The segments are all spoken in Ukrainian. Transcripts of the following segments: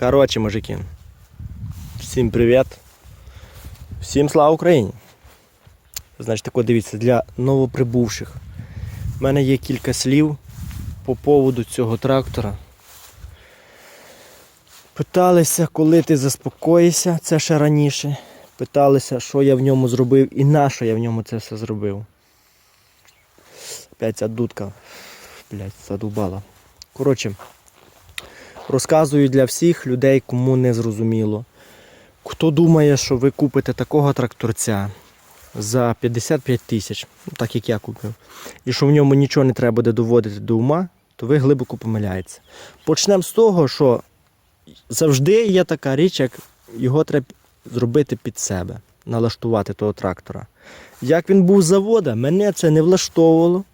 Коротше, мужики. Всім привіт. Всім слава Україні. Значить, тако дивіться, для новоприбувших. У мене є кілька слів по поводу цього трактора. Питалися, коли ти заспокоїшся, це ще раніше. Питалися, що я в ньому зробив і на що я в ньому це все зробив. Опять ця дудка, блядь, задубала. Коротше, розказую для всіх людей, кому не зрозуміло. Хто думає, що ви купите такого тракторця за 55 тисяч, ну, так як я купив, і що в ньому нічого не треба буде доводити до ума, то ви глибоко помиляєтеся. Почнемо з того, що завжди є така річ, як його треба зробити під себе, налаштувати того трактора. Як він був з завода, мене це не влаштовувало.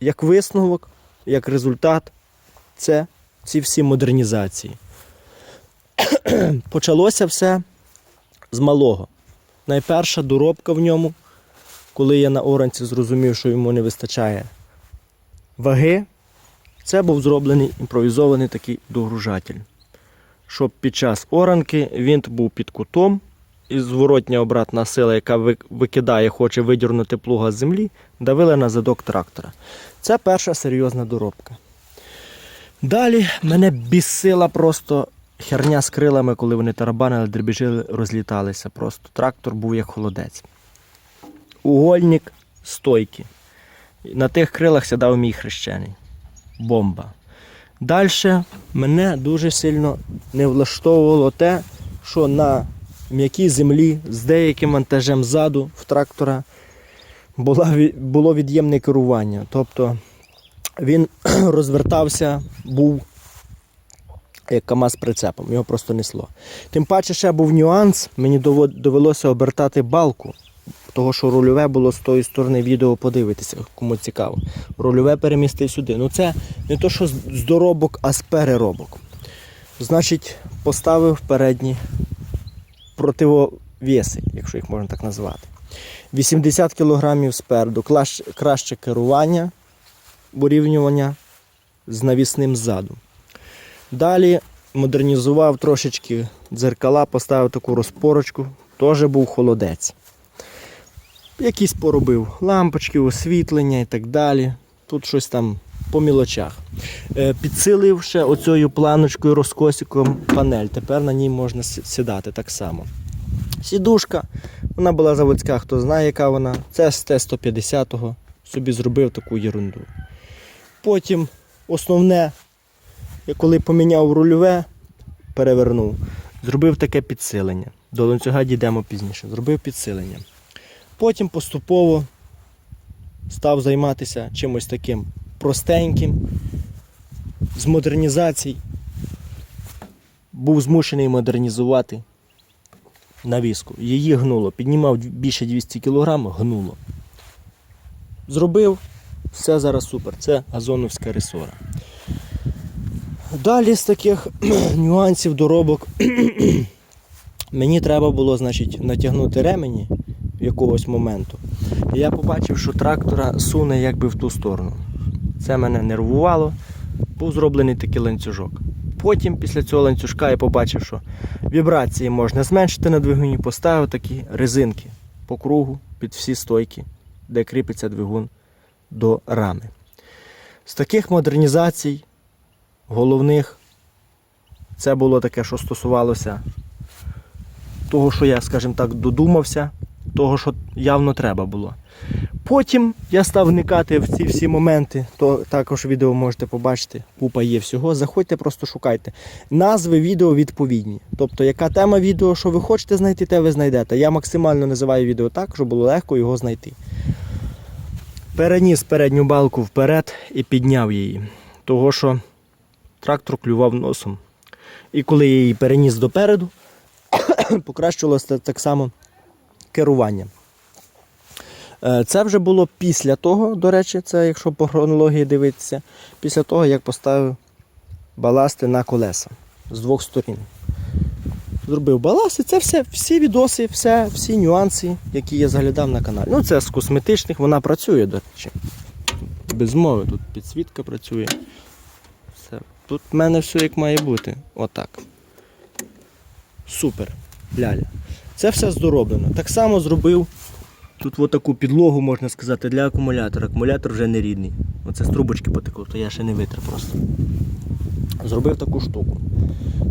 Як висновок, як результат, це ці всі модернізації. Почалося все з малого. Найперша доробка в ньому, коли я на оранці зрозумів, що йому не вистачає ваги, це був зроблений імпровізований такий догружатель. Щоб під час оранки він був під кутом, і зворотня обратна сила, яка викидає, хоче видірнути плуга з землі, давила на задок трактора. Це перша серйозна доробка. Далі мене бісила просто херня з крилами, коли вони тарабанили, дребіжили, розліталися. Просто трактор був як холодець. Угольник стойки. На тих крилах сідав мій хрещений. Бомба. Далі мене дуже сильно не влаштовувало те, що на м'якій землі з деяким вантажем ззаду в трактора було від'ємне керування. Тобто він розвертався, був як КАМАЗ прицепом, його просто несло. Тим паче ще був нюанс, мені довелося обертати балку, того що рульове було з тої сторони відео подивитися, кому цікаво. Рульове перемістив сюди. Ну це не то, що з доробок, а з переробок. Значить, поставив передні противовеси, якщо їх можна так назвати. 80 кг спереду, краще керування, урівнювання з навісним ззаду. Далі модернізував трошечки дзеркала, поставив таку розпорочку, теж був холодець. Якісь поробив лампочки, освітлення і так далі. Тут щось там по мілочах. Е, Підсилив ще оцею планочкою, розкосиком панель. Тепер на ній можна сідати так само. Сідушка, вона була заводська, хто знає, яка вона. Це з Т-150-го. Собі зробив таку ерунду. Потім основне, я коли поміняв рульове, перевернув, зробив таке підсилення. До ланцюга дійдемо пізніше. Зробив підсилення. Потім поступово став займатися чимось таким простеньким, з модернізацій. Був змушений модернізувати навіску. Її гнуло. Піднімав більше 200 кг, гнуло. Зробив, все зараз супер. Це газоновська ресора. Далі з таких нюансів доробок мені треба було значить, натягнути ремені якогось моменту. І я побачив, що трактора суне якби в ту сторону. Це мене нервувало, був зроблений такий ланцюжок. Потім після цього ланцюжка я побачив, що вібрації можна зменшити на двигуні, поставив такі резинки по кругу під всі стойки, де кріпиться двигун до рами. З таких модернізацій головних це було таке, що стосувалося того, що я, скажімо так, додумався, того, що явно треба було. Потім я став вникати в ці всі моменти, то також відео можете побачити, купа є всього. Заходьте, просто шукайте. Назви відео відповідні. Тобто, яка тема відео, що ви хочете знайти, те ви знайдете. Я максимально називаю відео так, щоб було легко його знайти. Переніс передню балку вперед і підняв її. Того, що трактор клював носом. І коли я її переніс допереду, покращилося так само керування. Е, Це вже було після того, до речі, це якщо по хронології дивитися, після того, як поставив баласти на колеса з двох сторін. Зробив баласти, це все, всі відоси, все, всі нюанси, які я заглядав на каналі. Ну, це з косметичних, вона працює, до речі. Без мови, тут підсвітка працює. Все Тут в мене все як має бути. Отак. Супер. Ляля. Це все здороблено. Так само зробив тут отаку підлогу, можна сказати, для акумулятора. Акумулятор вже не рідний. Оце з трубочки потекло, то я ще не витер просто. Зробив таку штуку.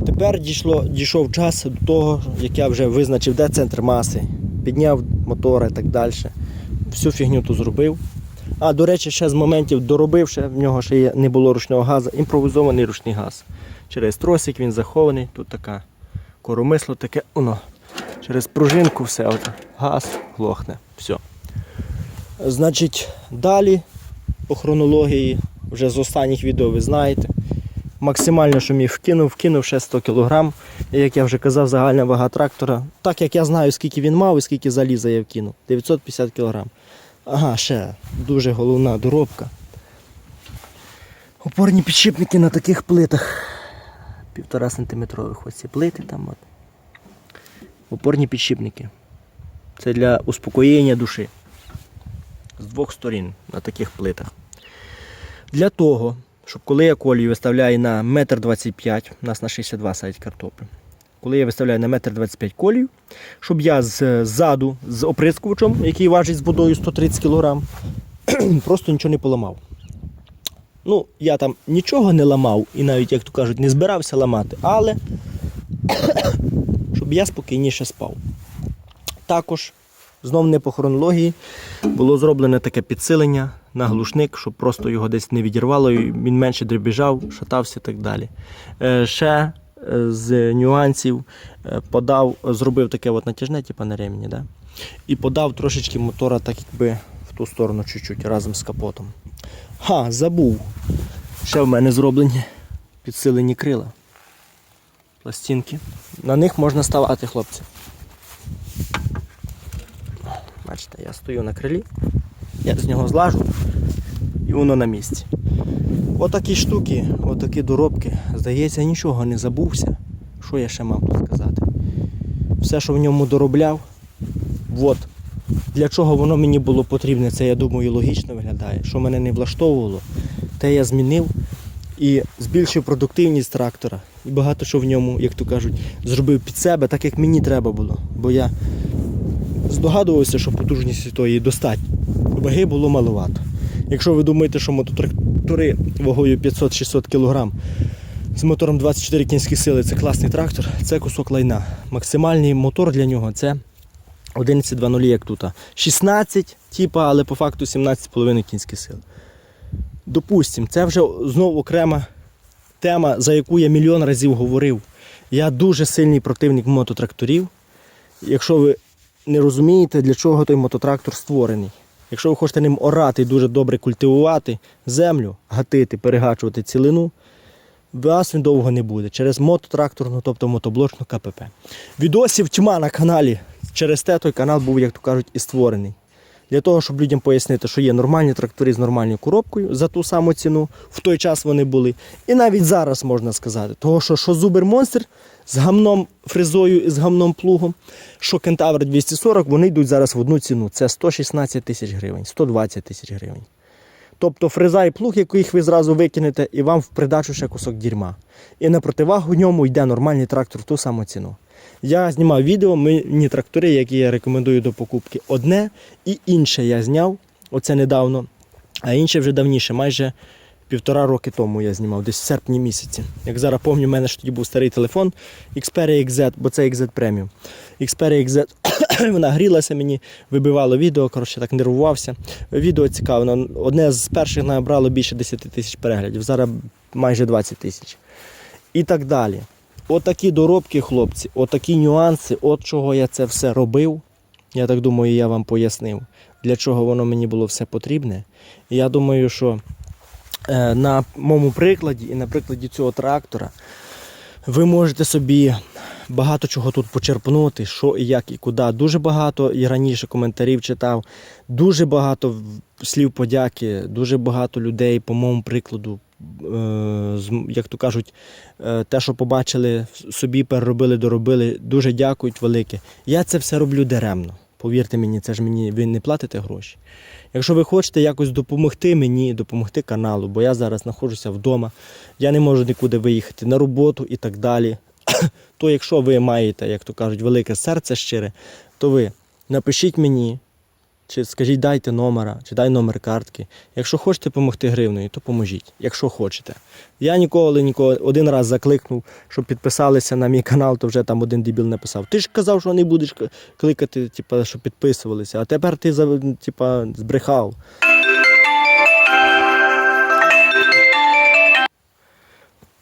Тепер дійшло, дійшов час до того, як я вже визначив, де центр маси, підняв мотора і так далі. Всю фігню ту зробив. А, до речі, ще з моментів доробив, ще в нього ще не було ручного газу, імпровізований ручний газ. Через тросик він захований, тут така коромисло таке, воно. Через пружинку все, от, газ глохне. Все. Значить, далі по хронології, вже з останніх відео ви знаєте. Максимально, міг вкинув, вкинув ще 100 кг. І, як я вже казав, загальна вага трактора. Так як я знаю, скільки він мав і скільки заліза я вкинув. 950 кг. Ага, ще дуже головна доробка. Опорні підшипники на таких плитах. Півтора сантиметрових ось плити там. От. Опорні підшипники. Це для успокоєння душі. З двох сторін на таких плитах. Для того, щоб коли я колію виставляю на 1,25 м, у нас на 62 садять картоплю. Коли я виставляю на 1,25 м колію, щоб я ззаду з оприскувачем, який важить з водою 130 кг, просто нічого не поламав. Ну, я там нічого не ламав і навіть, як то кажуть, не збирався ламати, але щоб я спокійніше спав. Також, знов не по хронології, було зроблене таке підсилення на глушник, щоб просто його десь не відірвало, і він менше дребіжав, шатався і так далі. Е, ще е, з нюансів е, подав, зробив таке от натяжне, типу на ремені, да? і подав трошечки мотора так якби в ту сторону чуть-чуть разом з капотом. Ха, забув. Ще в мене зроблені підсилені крила. Пластинки. На них можна ставати, хлопці. Бачите, я стою на крилі, я з нього злажу і воно на місці. Отакі штуки, отакі доробки. Здається, нічого не забувся. Що я ще мав тут сказати? Все, що в ньому доробляв, от. Для чого воно мені було потрібне, це я думаю логічно виглядає. Що мене не влаштовувало, те я змінив і збільшив продуктивність трактора. І багато що в ньому, як то кажуть, зробив під себе, так як мені треба було. Бо я здогадувався, що потужність тої достатньо. Ваги було маловато. Якщо ви думаєте, що мототрактори вагою 500-600 кг з мотором 24 кінські сили це класний трактор, це кусок лайна. Максимальний мотор для нього це 11.2.0, як тут. 16, типа, але по факту 17,5 кінських сил. Допустим, це вже знову окрема тема, за яку я мільйон разів говорив. Я дуже сильний противник мототракторів. Якщо ви не розумієте, для чого той мототрактор створений. Якщо ви хочете ним орати і дуже добре культивувати землю, гатити, перегачувати цілину, вас він довго не буде. Через мототракторну, тобто мотоблочну КПП. Відосів тьма на каналі. Через те той канал був, як то кажуть, і створений. Для того, щоб людям пояснити, що є нормальні трактори з нормальною коробкою за ту саму ціну, в той час вони були. І навіть зараз можна сказати. Того, що, що Зубер Монстр з гамном фрезою і з гамном плугом, що Кентавр 240, вони йдуть зараз в одну ціну. Це 116 тисяч гривень, 120 тисяч гривень. Тобто фреза і плуг, який ви зразу викинете, і вам в придачу ще кусок дерьма. І на противагу ньому йде нормальний трактор в ту саму ціну. Я знімав відео, мені трактори, які я рекомендую до покупки. Одне і інше я зняв, оце недавно, а інше вже давніше, майже півтора роки тому я знімав, десь в серпні місяці. Як зараз пам'ятаю, у мене ж тоді був старий телефон Xperia XZ, бо це XZ Premium. Xperia XZ, вона грілася мені, вибивало відео, коротше, так нервувався. Відео цікаве, одне з перших набрало більше 10 тисяч переглядів, зараз майже 20 тисяч. І так далі. Отакі доробки, хлопці, отакі нюанси, от чого я це все робив. Я так думаю, я вам пояснив, для чого воно мені було все потрібне. Я думаю, що е, на моєму прикладі і на прикладі цього трактора ви можете собі багато чого тут почерпнути, що і як і куди. Дуже багато і раніше коментарів читав, дуже багато слів подяки, дуже багато людей, по моєму прикладу, як то кажуть, е, те, що побачили, собі переробили, доробили. Дуже дякують велике. Я це все роблю даремно. Повірте мені, це ж мені ви не платите гроші. Якщо ви хочете якось допомогти мені, допомогти каналу, бо я зараз знаходжуся вдома, я не можу нікуди виїхати на роботу і так далі. То якщо ви маєте, як то кажуть, велике серце щире, то ви напишіть мені, чи скажіть, дайте номера, чи дай номер картки. Якщо хочете допомогти гривнею, то поможіть, якщо хочете. Я ніколи ніколи один раз закликнув, щоб підписалися на мій канал, то вже там один дебіл написав. Ти ж казав, що не будеш кликати, типа, щоб підписувалися, а тепер ти типа, збрехав.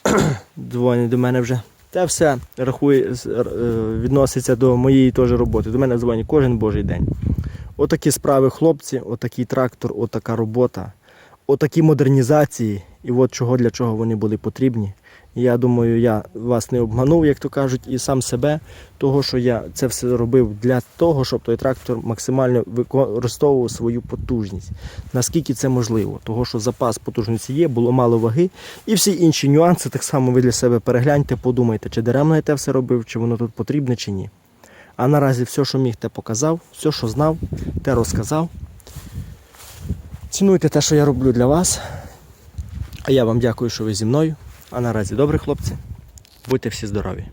Дзвонять до мене вже. Це все рахує, е, відноситься до моєї теж роботи. До мене дзвонять кожен божий день. Отакі справи, хлопці, отакий трактор, отака робота, отакі модернізації, і от чого для чого вони були потрібні. Я думаю, я вас не обманув, як то кажуть, і сам себе, того, що я це все робив для того, щоб той трактор максимально використовував свою потужність. Наскільки це можливо? Того, що запас потужності є, було мало ваги, і всі інші нюанси так само ви для себе перегляньте, подумайте, чи даремно я те все робив, чи воно тут потрібне, чи ні. А наразі все, що міг, те показав, все, що знав, те розказав. Цінуйте те, що я роблю для вас. А я вам дякую, що ви зі мною. А наразі добре, хлопці. Будьте всі здорові.